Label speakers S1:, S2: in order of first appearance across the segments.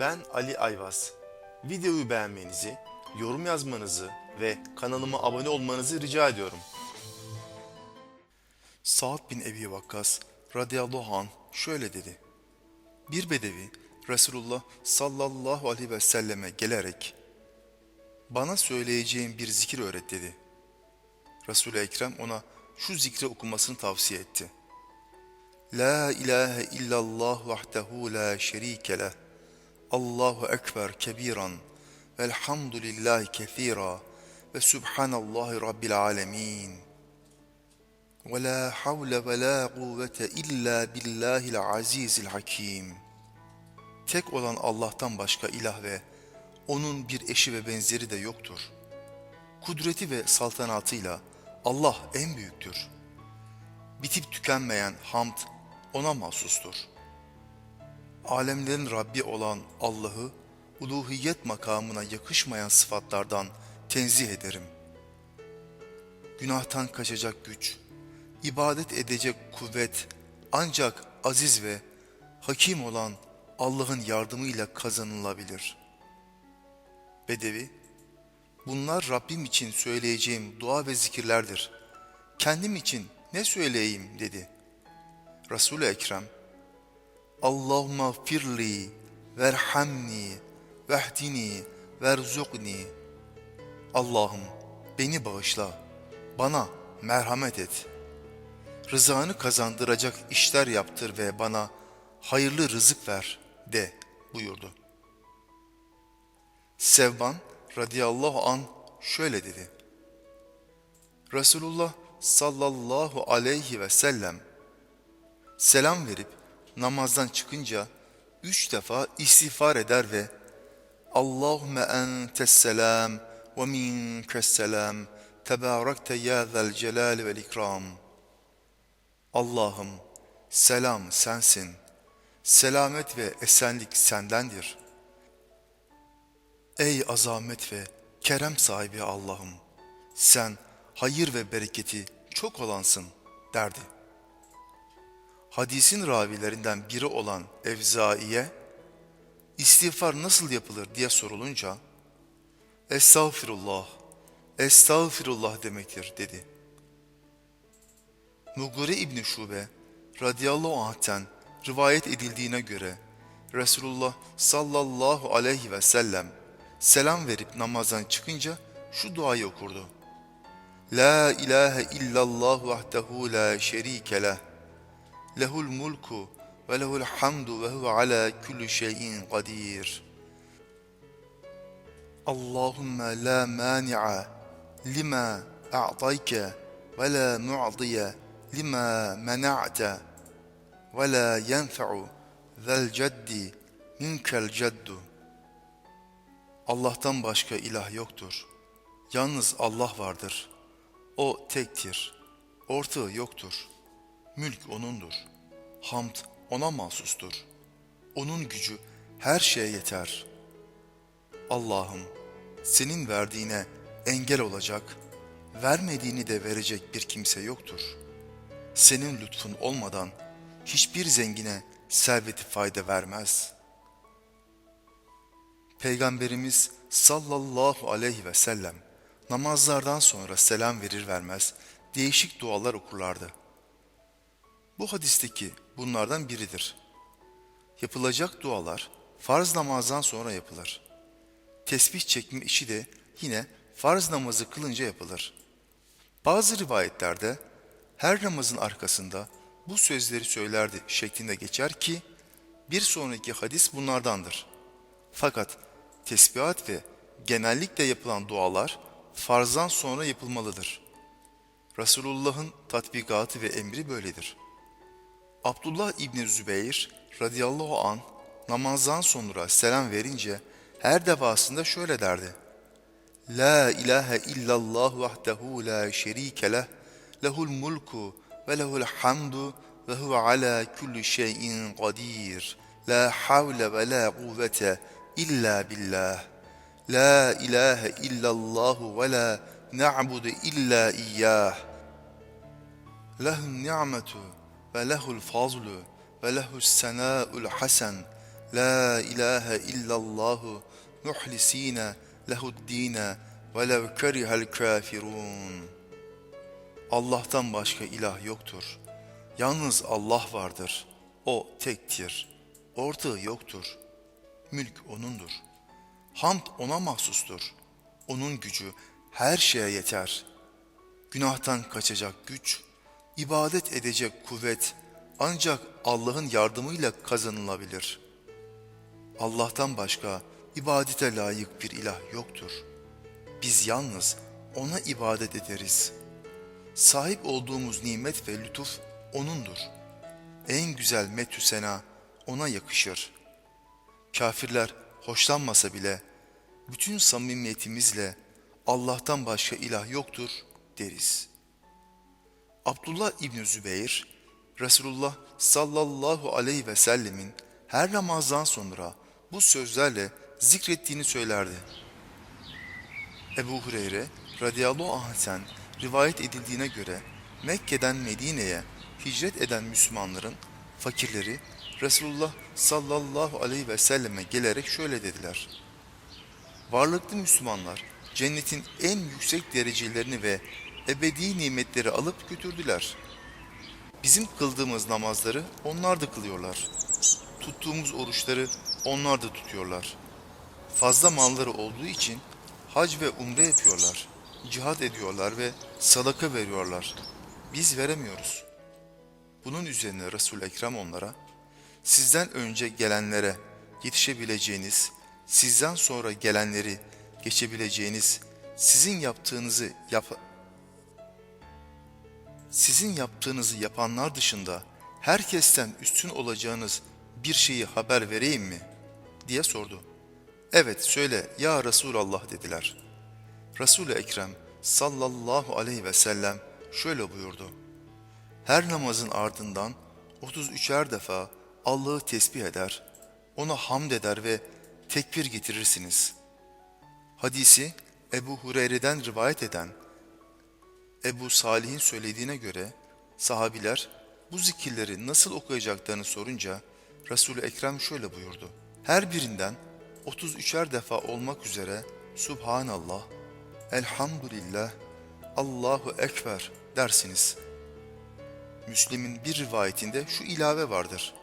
S1: Ben Ali Ayvaz. Videoyu beğenmenizi, yorum yazmanızı ve kanalıma abone olmanızı rica ediyorum. Sa'd bin Ebi Vakkas radıyallahu anh şöyle dedi. Bir bedevi Resulullah sallallahu aleyhi ve selleme gelerek bana söyleyeceğim bir zikir öğret dedi. Resul-i Ekrem ona şu zikri okumasını tavsiye etti. La ilahe illallah vahdehu la şerike leh. Allahu ekber kebiran velhamdülillahi kethira ve subhanallahi rabbil alemin. Ve la havle ve la kuvvete illa billahil azizil hakim. Tek olan Allah'tan başka ilah ve onun bir eşi ve benzeri de yoktur. Kudreti ve saltanatıyla Allah en büyüktür. Bitip tükenmeyen hamd ona mahsustur. Alemlerin Rabbi olan Allah'ı uluhiyet makamına yakışmayan sıfatlardan tenzih ederim. Günahtan kaçacak güç, ibadet edecek kuvvet ancak aziz ve hakim olan Allah'ın yardımıyla kazanılabilir. Bedevi, bunlar Rabbim için söyleyeceğim dua ve zikirlerdir. Kendim için ne söyleyeyim dedi. Resul-i Ekrem, Allahümme firli, verhamni, vehdini, verzukni. Allah'ım beni bağışla, bana merhamet et. Rızanı kazandıracak işler yaptır ve bana hayırlı rızık ver de buyurdu. Sevban radıyallahu an şöyle dedi. Resulullah sallallahu aleyhi ve sellem selam verip namazdan çıkınca üç defa istiğfar eder ve Allahümme entes selam ve minkes selam tebarekte ya zel celal vel ikram. Allah'ım selam sensin. Selamet ve esenlik sendendir. Ey azamet ve kerem sahibi Allah'ım sen hayır ve bereketi çok olansın derdi. Hadisin ravilerinden biri olan Evzai'ye istiğfar nasıl yapılır diye sorulunca Estağfirullah, Estağfirullah demektir dedi. Mugire İbni Şube radıyallahu anh'ten rivayet edildiğine göre Resulullah sallallahu aleyhi ve sellem selam verip namazdan çıkınca şu duayı okurdu. La ilahe illallah vahdehu la şerike leh. Lehul mulku ve lehul hamdu ve huve ala kulli şeyin kadir. Allahümme la mani'a lima a'tayke ve la mu'diye lima mena'te ve la yenfe'u zel ceddi minkel ceddu. Allah'tan başka ilah yoktur. Yalnız Allah vardır. O tektir. Ortağı yoktur. Mülk O'nundur. Hamd O'na mahsustur. O'nun gücü her şeye yeter. Allah'ım senin verdiğine engel olacak, vermediğini de verecek bir kimse yoktur. Senin lütfun olmadan hiçbir zengine serveti fayda vermez. Peygamberimiz sallallahu aleyhi ve sellem namazlardan sonra selam verir vermez değişik dualar okurlardı. Bu hadisteki bunlardan biridir. Yapılacak dualar farz namazdan sonra yapılır. Tesbih çekme işi de yine farz namazı kılınca yapılır. Bazı rivayetlerde her namazın arkasında bu sözleri söylerdi şeklinde geçer ki bir sonraki hadis bunlardandır. Fakat tesbihat ve genellikle yapılan dualar farzdan sonra yapılmalıdır. Resulullah'ın tatbikatı ve emri böyledir. Abdullah İbni Zübeyir radıyallahu an namazdan sonra selam verince her defasında şöyle derdi. La ilahe illallah vahdehu la şerike leh, lehul mulku ve lehul hamdu ve huve ala kulli şeyin kadir. La havle ve la kuvvete illa billah. La ilahe illallah ve la na'budu illa iyyah. Lehun ni'metu ve lehul fazlu ve lehus senâ'ul hasen La ilahe illallahu muhlisine lehuddine velev kerihel kafirun. Allah'tan başka ilah yoktur. Yalnız Allah vardır. O tektir. Ortağı yoktur. Mülk O'nundur. Hamd O'na mahsustur. O'nun gücü her şeye yeter. Günahtan kaçacak güç, ibadet edecek kuvvet ancak Allah'ın yardımıyla kazanılabilir. Allah'tan başka ibadete layık bir ilah yoktur. Biz yalnız O'na ibadet ederiz. Sahip olduğumuz nimet ve lütuf O'nundur. En güzel metü sena O'na yakışır. Kafirler hoşlanmasa bile bütün samimiyetimizle Allah'tan başka ilah yoktur deriz. Abdullah İbni Zübeyir, Resulullah sallallahu aleyhi ve sellemin her namazdan sonra bu sözlerle zikrettiğini söylerdi. Ebu Hureyre radıyallahu anh'ten rivayet edildiğine göre Mekke'den Medine'ye hicret eden Müslümanların fakirleri Resulullah sallallahu aleyhi ve selleme gelerek şöyle dediler. Varlıklı Müslümanlar cennetin en yüksek derecelerini ve ebedi nimetleri alıp götürdüler. Bizim kıldığımız namazları onlar da kılıyorlar. Tuttuğumuz oruçları onlar da tutuyorlar. Fazla malları olduğu için hac ve umre yapıyorlar. Cihad ediyorlar ve sadaka veriyorlar. Biz veremiyoruz. Bunun üzerine Resul Ekrem onlara sizden önce gelenlere yetişebileceğiniz, sizden sonra gelenleri geçebileceğiniz, sizin yaptığınızı yap sizin yaptığınızı yapanlar dışında herkesten üstün olacağınız bir şeyi haber vereyim mi? diye sordu. Evet söyle ya Resulallah dediler. Resul-i Ekrem sallallahu aleyhi ve sellem şöyle buyurdu. Her namazın ardından 33'er defa Allah'ı tesbih eder, ona hamd eder ve tekbir getirirsiniz. Hadisi Ebu Hureyre'den rivayet eden Ebu Salih'in söylediğine göre sahabiler bu zikirleri nasıl okuyacaklarını sorunca Resul-i Ekrem şöyle buyurdu. Her birinden 33'er defa olmak üzere Subhanallah, Elhamdülillah, Allahu Ekber dersiniz. Müslim'in bir rivayetinde şu ilave vardır.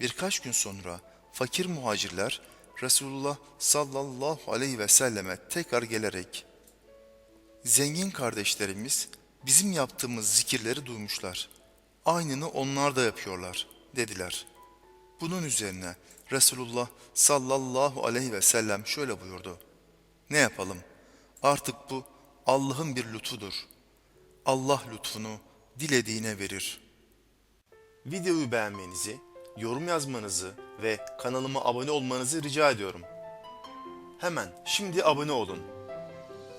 S1: Birkaç gün sonra fakir muhacirler Resulullah sallallahu aleyhi ve selleme tekrar gelerek Zengin kardeşlerimiz bizim yaptığımız zikirleri duymuşlar. Aynını onlar da yapıyorlar dediler. Bunun üzerine Resulullah sallallahu aleyhi ve sellem şöyle buyurdu. Ne yapalım? Artık bu Allah'ın bir lütfudur. Allah lütfunu dilediğine verir.
S2: Videoyu beğenmenizi, yorum yazmanızı ve kanalıma abone olmanızı rica ediyorum. Hemen şimdi abone olun.